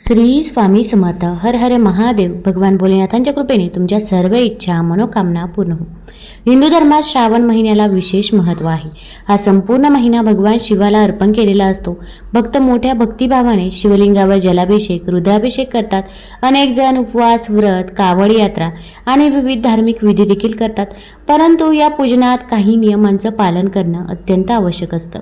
श्री स्वामी समर्थ हर हर महादेव. भगवान भोलेनाथांच्या कृपेने तुमच्या सर्व इच्छा मनोकामना पूर्ण हो हिंदू धर्मात श्रावण महिन्याला विशेष महत्त्व आहे. हा संपूर्ण महिना भगवान शिवाला अर्पण केलेला असतो. भक्त मोठ्या भक्तिभावाने शिवलिंगावर जलाभिषेक रुद्राभिषेक करतात. अनेक जण उपवास व्रत कावड यात्रा आणि विविध धार्मिक विधी देखील करतात. परंतु या पूजनात काही नियमांचं पालन करणं अत्यंत आवश्यक असतं.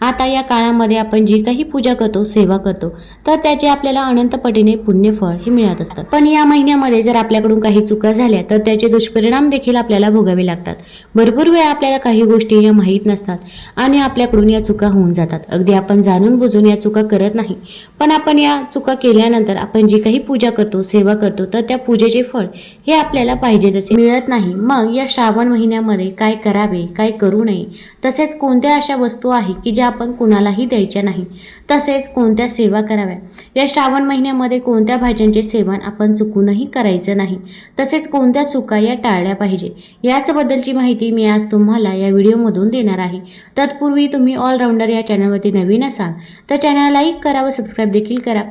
आता या काळामध्ये आपण जी काही पूजा करतो सेवा करतो तर त्याचे आपल्याला अनंत पटीने पुण्यफळ हे मिळत असतं. पण या महिन्यामध्ये जर आपल्याकडून काही चुका झाल्या तर त्याचे दुष्परिणाम देखील आपल्याला भोगावे लागतात. भरपूर वेळा आपल्याला काही गोष्टी या माहीत नसतात आणि आपल्याकडून या चुका होऊन जातात. अगदी आपण जाणून बुजून या चुका करत नाही. पण आपण या चुका केल्यानंतर आपण जी काही पूजा करतो सेवा करतो तर त्या पूजेचे फळ हे आपल्याला पाहिजे तसे मिळत नाही. मग या श्रावण महिन्यामध्ये काय करावे काय करू नये? तसेच कोणत्या अशा वस्तू आहे की ज्या आपण कुणालाही द्यायच्या नाही? तसेच कोणत्या सेवा कराव्या? या श्रावण महिन्यामध्ये कोणत्या भाज्यांचे सेवन आपण चुकूनही करायचं नाही? तसेच कोणत्या चुका या टाळल्या पाहिजे? याचबद्दलची माहिती मी आज तुम्हाला या व्हिडिओमधून देणार आहे. तत्पूर्वी तुम्ही ऑलराऊंडर या चॅनलवरती नवीन असाल तर चॅनल लाईक करा व सबस्क्राईब देखील करा.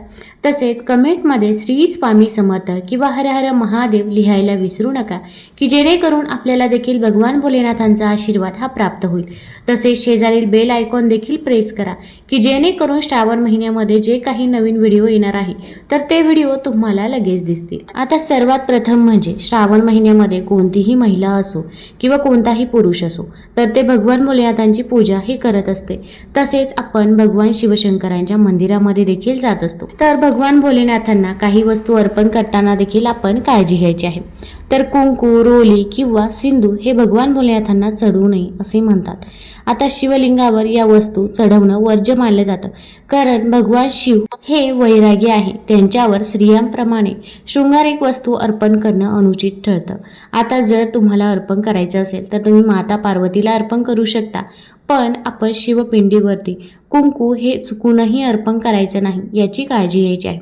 तसेच कमेंटमध्ये श्री स्वामी समर्थ किंवा हर हर महादेव लिहायला विसरू नका की जेणेकरून आपल्याला देखील भगवान भोलेनाथांचा आशीर्वाद हा प्राप्त होईल. तसेच शेजारील बेल आयकॉन देखील प्रेस करा की जेणेकरून श्रावण महिन्यामध्ये जे काही नवीन व्हिडिओ येणार आहे तर ते व्हिडिओ तुम्हाला लगेच दिसतील. आता सर्वात प्रथम म्हणजे श्रावण महिन्यामध्ये कोणतीही महिला असो किंवा कोणताही पुरुष असो तर ते भगवान भोलेनाथांची पूजा ही करत असते. तसेच आपण भगवान शिवशंकरांच्या मंदिरामध्ये देखील जात असतो. तर भगवान भोलेनाथांना काही वस्तू अर्पण करताना देखील आपण काळजी घ्यायची आहे. तर कुंकू रोली किंवा सिंधू हे भगवान भोलेनाथांना चढवू नये असे म्हणतात. आता शिवलिंगावर या वस्तू चढवणं वर्ज्य मानलं जातं. कारण भगवान शिव हे वैरागी आहे. त्यांच्यावर स्त्रियांप्रमाणे शृंगारिक वस्तू अर्पण करणं अनुचित ठरतं. आता जर तुम्हाला अर्पण करायचं असेल तर तुम्ही माता पार्वतीला अर्पण करू शकता. पण आपण शिवपिंडीवरती कुंकू हे चुकूनही अर्पण करायचं नाही याची काळजी घ्यायची आहे.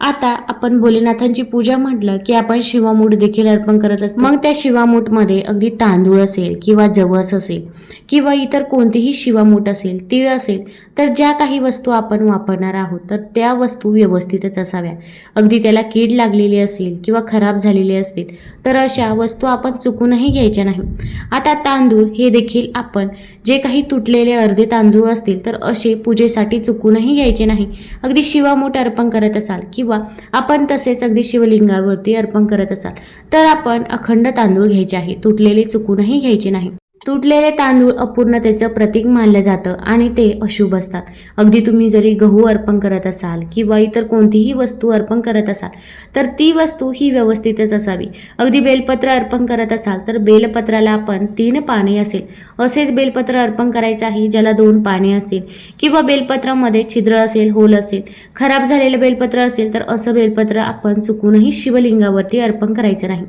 आता आपण भोलेनाथांची पूजा म्हटलं की आपण शिवामूठ देखील अर्पण करत असतो. मग त्या शिवामूठमध्ये अगदी तांदूळ असेल किंवा जवस असेल किंवा इतर कोणतीही शिवामूठ असेल तीळ असेल तर ज्या काही वस्तू आपण वापरणार आहोत तर त्या वस्तू व्यवस्थितच असाव्या. अगदी त्याला कीड लागलेली असेल किंवा खराब झालेली असतील तर अशा वस्तू आपण चुकूनही घ्यायच्या नाही. आता तांदूळ हे देखील आपण जे काही तुटलेले अर्धे तांदूळ असतील तर असे पूजेसाठी चुकूनही घ्यायचे नाही. अगदी शिवामूठ अर्पण करत असाल किंवा आपण तसेच अगदी शिवलिंगावरती अर्पण करत असाल तर आपण अखंड तांदूळ घ्यायचे आहे. तुटलेले चुकूनही घ्यायचे नाही. तुटलेले तांदूळ अपूर्णतेचं प्रतीक मानलं जातं आणि ते अशुभ असतात. अगदी तुम्ही जरी गहू अर्पण करत असाल किंवा इतर कोणतीही वस्तू अर्पण करत असाल तर ती वस्तू ही व्यवस्थितच असावी. अगदी बेलपत्र अर्पण करत असाल तर बेलपत्राला आपण तीन पाने असेल. असेच बेलपत्र अर्पण करायचं आहे ज्याला दोन पाने असतील. किंवा बेलपत्रामध्ये छिद्र असेल होल असेल खराब झालेलं बेलपत्र असेल तर असं बेलपत्र आपण चुकूनही शिवलिंगावरती अर्पण करायचं नाही.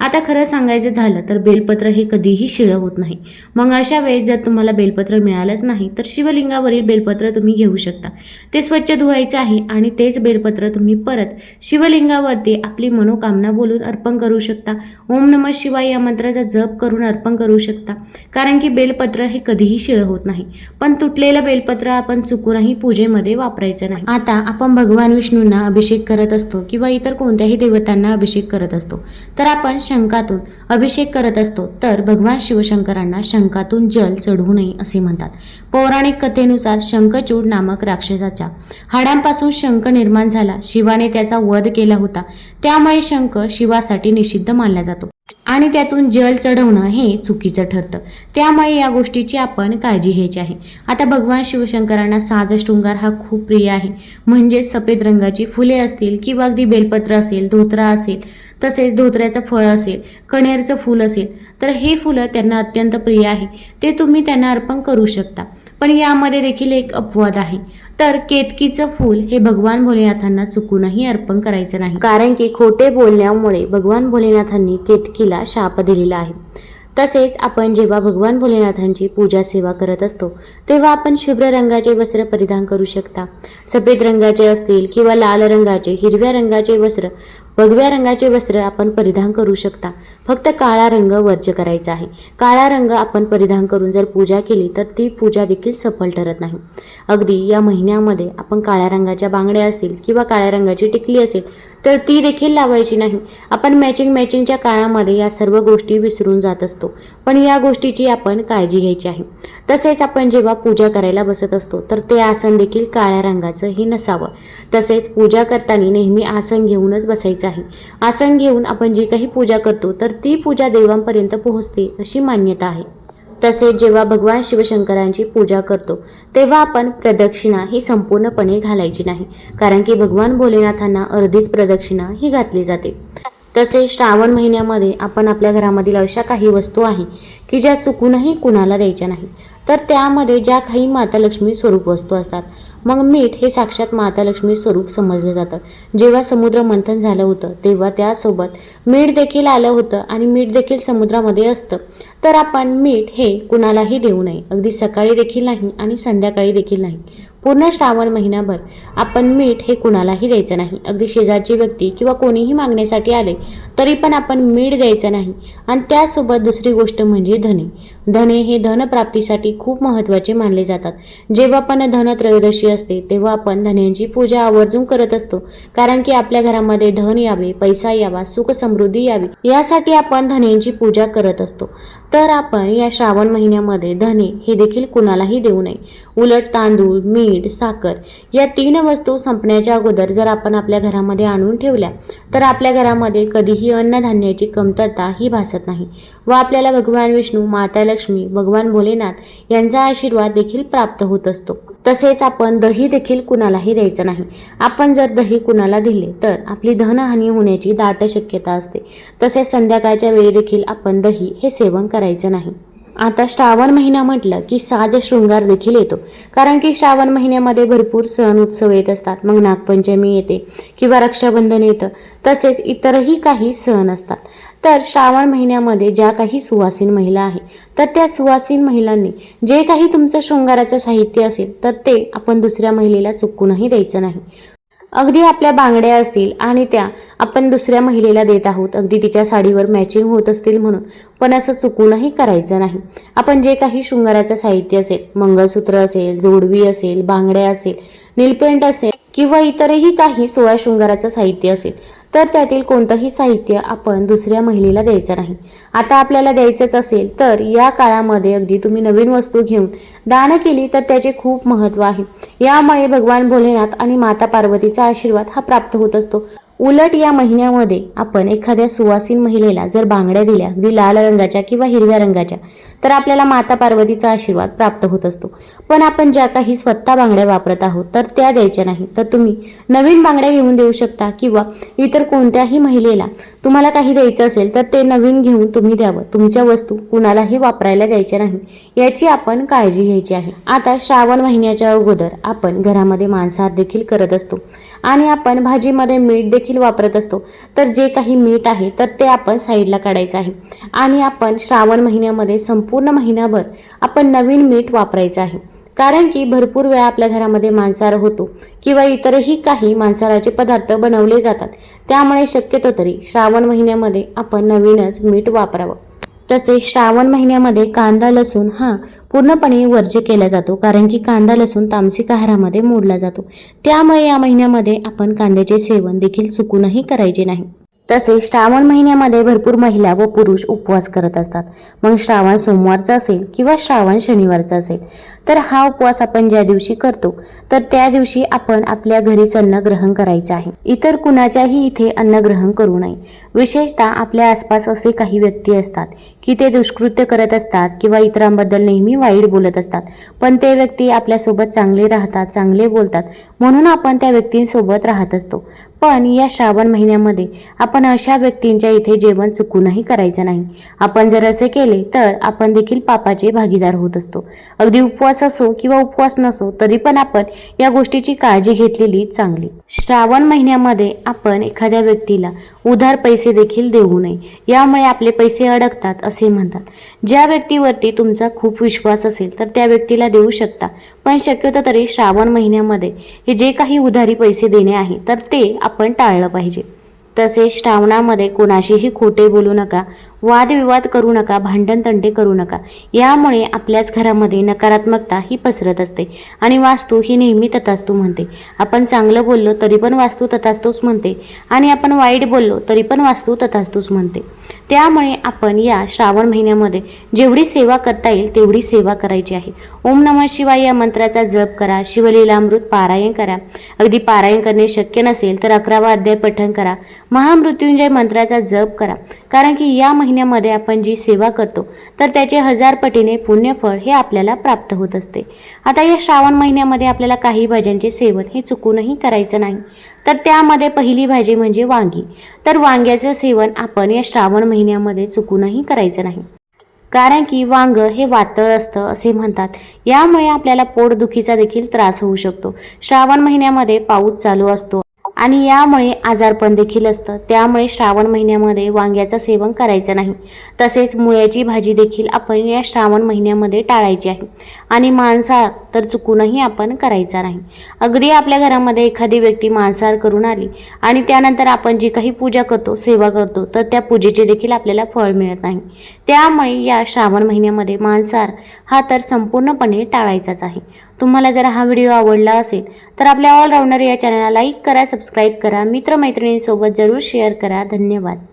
आता खरं सांगायचं झालं तर बेलपत्र हे कधीही शिळं होत नाही. मग अशा वेळेस जर तुम्हाला बेलपत्र मिळालंच नाही तर शिवलिंगावरील बेलपत्र तुम्ही घेऊ शकता. ते स्वच्छ धुवायचं आहे आणि तेच बेलपत्र तुम्ही परत शिवलिंगावरती आपली मनोकामना बोलून अर्पण करू शकता. ओम नम शिवाय या मंत्राचा जप करून अर्पण करू शकता. कारण की बेलपत्र हे कधीही शिळ होत नाही. पण तुटलेलं बेलपत्र आपण चुकूनही पूजेमध्ये वापरायचं नाही. आता आपण भगवान विष्णूंना अभिषेक करत असतो किंवा इतर कोणत्याही देवतांना अभिषेक करत असतो. तर आपण शंकातून अभिषेक करत असतो. तर भगवान शिवशंकरांना शंकातून जल चढवू नये असे म्हणतात. पौराणिक कथेनुसार शंखचूड नामक राक्षसाच्या हाडांपासून शंख निर्माण झाला. शिवाने त्याचा वध केला होता. त्यामुळे शंख शिवासाठी निषिद्ध मानला जातो. आणि त्यातून जल चढवणं हे चुकीचं ठरतं. त्यामुळे या गोष्टीची आपण काळजी घ्यायची आहे. आता भगवान शिवशंकरांना साज शृंगार हा खूप प्रिय आहे. म्हणजेच सफेद रंगाची फुले असतील किंवा अगदी बेलपत्र असेल धोत्रा असेल तसेच धोत्र्याचं फळ असेल कणेरचं फूल असेल तर हे फुलं त्यांना अत्यंत प्रिय आहे. ते तुम्ही त्यांना अर्पण करू शकता. पण यामध्ये देखील एक अपवाद आहे. तर केतकीचं फूल हे भगवान भोलेनाथांना चुकूनही अर्पण करायचं नाही. कारण की खोटे बोलण्यामुळे भगवान भोलेनाथांनी केतकीला शाप दिलेला आहे. तसेच आपण जेव्हा भगवान भोलेनाथांची पूजा सेवा करत असतो तेव्हा आपण शुभ्र रंगाचे वस्त्र परिधान करू शकता. सफेद रंगाचे असतील किंवा लाल रंगाचे हिरव्या रंगाचे वस्त्र भगव्या रंगाचे वस्त्र आपण परिधान करू शकता. फक्त काळा रंग वर्ज करायचा आहे. काळा रंग आपण परिधान करून जर पूजा केली तर ती पूजा देखील सफल ठरत नाही. अगदी या महिन्यामध्ये आपण काळ्या रंगाच्या बांगड्या असतील किंवा काळ्या रंगाची टिकली असेल तर ती देखील लावायची नाही. आपण मॅचिंग मॅचिंगच्या काळामध्ये या सर्व गोष्टी विसरून जात असतो. पण या गोष्टीची आपण काळजी घ्यायची आहे. तसेच आपण जेव्हा पूजा करायला बसत असतो तर ते आसन देखील काळ्या रंगाचं हे नसावं. तसेच पूजा करताना नेहमी आसन घेऊनच बसायचं आहे आसन घेऊन आपण जी काही पूजा करतो तर ती पूजा देवांपर्यंत पोहोचते अशी मान्यता आहे. तसेच जेव्हा भगवान शिवशंकरांची पूजा करतो तेव्हा आपण प्रदक्षिणा ही संपूर्णपणे घालायची नाही कारण की भगवान भोलेनाथांना अर्धीच प्रदक्षिणा ही घातली जाते. तसेच श्रावण महिन्यामध्ये आपण आपल्या घरामधील अशा काही वस्तू आहे की ज्या चुकूनही कुणाला द्यायच्या नाही तर त्यामध्ये ज्या काही माता लक्ष्मी स्वरूप वस्तू असतात मग मीठ हे साक्षात माता लक्ष्मी स्वरूप समजलं जातं. जेव्हा समुद्र मंथन झालं होतं तेव्हा त्यासोबत मीठ देखील आलं होतं आणि मीठ देखील समुद्रामध्ये असतं. तर आपण मीठ हे कुणालाही देऊ नये. अगदी सकाळी देखील नाही आणि संध्याकाळी देखील नाही. पूर्ण श्रावण महिनाभर आपण मीठ हे कुणालाही द्यायचं नाही. अगदी शेजारची व्यक्ती किंवा कोणीही मागण्यासाठी आले तरी पण आपण मीठ द्यायचं नाही. आणि त्यासोबत दुसरी गोष्ट म्हणजे धने. धने हे धनप्राप्तीसाठी खूप महत्त्वाचे मानले जातात. जेव्हा पण धनत्रयोदशी असते तेव्हा आपण धन्यांची पूजा आवर्जून करत असतो. कारण की आपल्या घरामध्ये धन यावे पैसा यावा सुख समृद्धी यावी यासाठी आपण धन्यांची पूजा करत असतो. तर आपण या श्रावण महिन्यामध्ये धने हे देखील कुणालाही देऊ नये. उलट तांदूळ मीठ साखर या तीन वस्तू संपण्याच्या अगोदर जर आपण आपल्या घरामध्ये आणून ठेवल्या तर आपल्या घरामध्ये कधीही अन्नधान्याची कमतरता ही भासत नाही. व आपल्याला भगवान विष्णू माता लक्ष्मी भगवान भोलेनाथ यांचा आशीर्वाद देखील प्राप्त होत असतो. तसेच आपण दही देखील कुणालाही द्यायचं नाही. आपण जर दही कुणाला दिले तर आपली धनहानी होण्याची दाट शक्यता असते. तसेच संध्याकाळच्या वेळी देखील आपण दही हे सेवन करायचं नाही. आता श्रावण महिना म्हटलं की साज शृंगार देखील येतो. कारण की श्रावण महिन्यामध्ये भरपूर सण उत्सव येत असतात. मग नागपंचमी येते किंवा रक्षाबंधन येतं. तसेच इतरही काही सण असतात. तर श्रावण महिन्यामध्ये ज्या काही सुवासीन महिला आहे तर त्या सुवासीन महिलांनी जे काही तुमचं शृंगाराचं साहित्य असेल तर ते आपण दुसऱ्या महिलेला चुकूनही द्यायचं नाही. अगदी आपल्या बांगड्या असतील आणि त्या आपण दुसऱ्या महिलेला देत आहोत. अगदी तिच्या साडीवर मॅचिंग होत असतील म्हणून. पण असं चुकूनही करायचं नाही. आपण जे काही शृंगाराचं साहित्य असेल मंगळसूत्र असेल जोडवी असेल बांगड्या असेल नीलपेंट असेल किंवा इतरही काही सोळा शृंगाराचं साहित्य असेल तर त्यातील कोणतंही साहित्य आपण दुसऱ्या महिलेला द्यायचं नाही. आता आपल्याला द्यायचंच असेल तर या काळामध्ये अगदी तुम्ही नवीन वस्तू घेऊन दान केली तर त्याचे खूप महत्त्व आहे. यामुळे भगवान भोलेनाथ आणि माता पार्वतीचा आशीर्वाद हा प्राप्त होत असतो. उलट या महिन्यामध्ये आपण एखाद्या सुवासीन महिलेला जर बांगड्या दिल्या अगदी लाल रंगाच्या किंवा हिरव्या रंगाच्या तर आपल्याला माता पार्वतीचा आशीर्वाद प्राप्त होत असतो. पण आपण ज्या काही स्वतः बांगड्या वापरत आहोत तर त्या द्यायच्या नाही. तर तुम्ही नवीन बांगड्या घेऊन देऊ शकता किंवा इतर कोणत्याही महिलेला तुम्हाला काही द्यायचं असेल तर ते नवीन घेऊन तुम्ही द्यावं. तुमच्या वस्तू कुणालाही वापरायला द्यायच्या नाही. याची आपण काळजी घ्यायची आहे. आता श्रावण महिन्याच्या अगोदर आपण घरामध्ये मांसाहार देखील करत असतो. आणि आपण भाजीमध्ये मीठ देखील देखील वापरत असतो. तर जे काही मीठ आहे तर ते आपण साईडला काढायचं आहे. आणि आपण श्रावण महिन्यामध्ये संपूर्ण महिनाभर आपण नवीन मीठ वापरायचं आहे. कारण की भरपूर वेळा आपल्या घरामध्ये मांसाहार होतो किंवा इतरही काही मांसाहाराचे पदार्थ बनवले जातात. त्यामुळे शक्यतो तरी श्रावण महिन्यामध्ये आपण नवीनच मीठ वापरावं. तसेच श्रावण महिन्यामध्ये कांदा लसूण हा पूर्णपणे वर्ज्य केला जातो. कारण की कांदा लसूण तामसिक आहारामध्ये मोडला जातो. त्यामुळे या महिन्यामध्ये आपण कांद्याचे सेवन देखील चुकूनही करायचे नाही. तसेच श्रावण महिन्यामध्ये भरपूर महिला व पुरुष उपवास करत असतात. मग श्रावण सोमवारचा असेल किंवा श्रावण शनिवारचा असेल तर हा उपवास आपण ज्या दिवशी करतो तर त्या दिवशी आपण आपल्या घरीच अन्न ग्रहण करायचं आहे. इतर कुणाच्याही इथे अन्न ग्रहण करू नये. विशेषतः आपल्या आसपास असे काही व्यक्ती असतात की ते दुष्कृत्य करत असतात किंवा इतरांबद्दल नेहमी वाईट बोलत असतात. पण ते व्यक्ती आपल्यासोबत चांगले राहतात चांगले बोलतात म्हणून आपण त्या व्यक्तींसोबत राहत असतो. पण या श्रावण महिन्यामध्ये आपण अशा व्यक्तींच्या इथे जेवण चुकूनही करायचं नाही. आपण जर असे केले तर आपण देखील पापाचे भागीदार होत असतो. अगदी उपवास असो किंवा उपवास नसो तरी पण आपण या गोष्टीची काळजी घेतलेली चांगली. श्रावण महिन्यामध्ये आपण एखाद्या व्यक्तीला उधार पैसे देखील देऊ नये. यामुळे आपले पैसे अडकतात असे म्हणतात. ज्या व्यक्तीवरती तुमचा खूप विश्वास असेल तर त्या व्यक्तीला देऊ शकता. पण शक्यतो तरी श्रावण महिन्यामध्ये हे जे काही उधारी पैसे देणे आहे तर ते आपण टाळलं पाहिजे. तसेच श्रावणामध्ये कोणाशीही खोटे बोलू नका. वादविवाद करू नका भांडण तंटे करू नका. यामुळे आपल्याच घरामध्ये नकारात्मकता ही पसरत असते आणि वास्तू ही नेहमी ततास्तू म्हणते. आपण चांगलं बोललो तरी पण वास्तू ततास्तूच म्हणते आणि आपण वाईट बोललो तरी पण वास्तू ततास्तूच म्हणते. त्यामुळे आपण या श्रावण महिन्यामध्ये जेवढी सेवा करता येईल तेवढी सेवा करायची आहे. ओम नमः शिवाय या मंत्राचा जप करा शिवलीलामृत पारायण करा. अगदी पारायण करणे शक्य नसेल तर अकरावा अध्याय पठण करा. महामृत्युंजय मंत्राचा जप करा. कारण की या महिन्यामध्ये आपण जी सेवा करतो तर त्याचे हजार पटीने पुण्यफळ हे आपल्याला प्राप्त होत असते. आता या श्रावण महिन्यामध्ये आपल्याला काही भाज्यांचे सेवन हे चुकूनही करायचं नाही. तर त्यामध्ये पहिली भाजी म्हणजे वांगी. तर वांग्याचं सेवन आपण या श्रावण महिन्यामध्ये चुकूनही करायचं नाही. कारण की वांग हे वातळ असतं असे म्हणतात. यामुळे आपल्याला पोटदुखीचा देखील त्रास होऊ शकतो. श्रावण महिन्यामध्ये पाऊस चालू असतो. आणि यामुळे आजारपण देखील असतं. त्यामुळे श्रावण महिन्यामध्ये वांग्याचं सेवन करायचं नाही. तसेच मुळ्याची भाजी देखील आपण या श्रावण महिन्यामध्ये टाळायची आहे. आणि मांसाहार तर चुकूनही आपण करायचा नाही. अगदी आपल्या घरामध्ये एखादी व्यक्ती मांसाहार करून आली आणि त्यानंतर आपण जी काही पूजा करतो सेवा करतो तर त्या पूजेचे देखील आपल्याला फळ मिळत नाही. त्यामुळे या श्रावण महिन्यामध्ये मांसाहार हा तर संपूर्णपणे टाळायचाच आहे. तुम्हाला जर हा व्हिडिओ आवडला असेल तर आपल्या ऑलराऊंडर या चॅनलला लाईक करा सबस्क्राईब करा. मित्रमैत्रिणींसोबत जरूर शेअर करा. धन्यवाद.